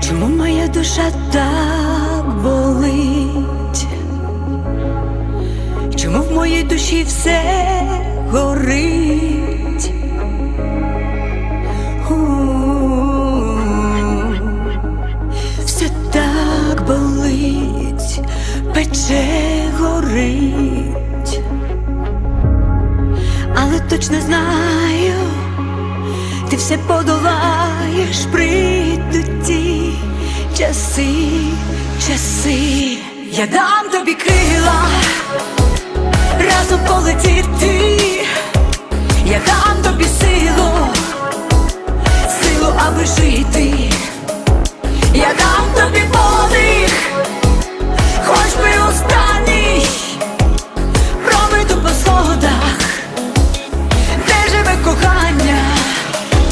Чому моя душа так болить? Чому в моїй душі все горить? Все так болить, пече горить, але точно знаю, все подолаєш, прийдуть ті часи, часи, я дам тобі крила, разом полетіти, я дам тобі силу, силу, аби жити.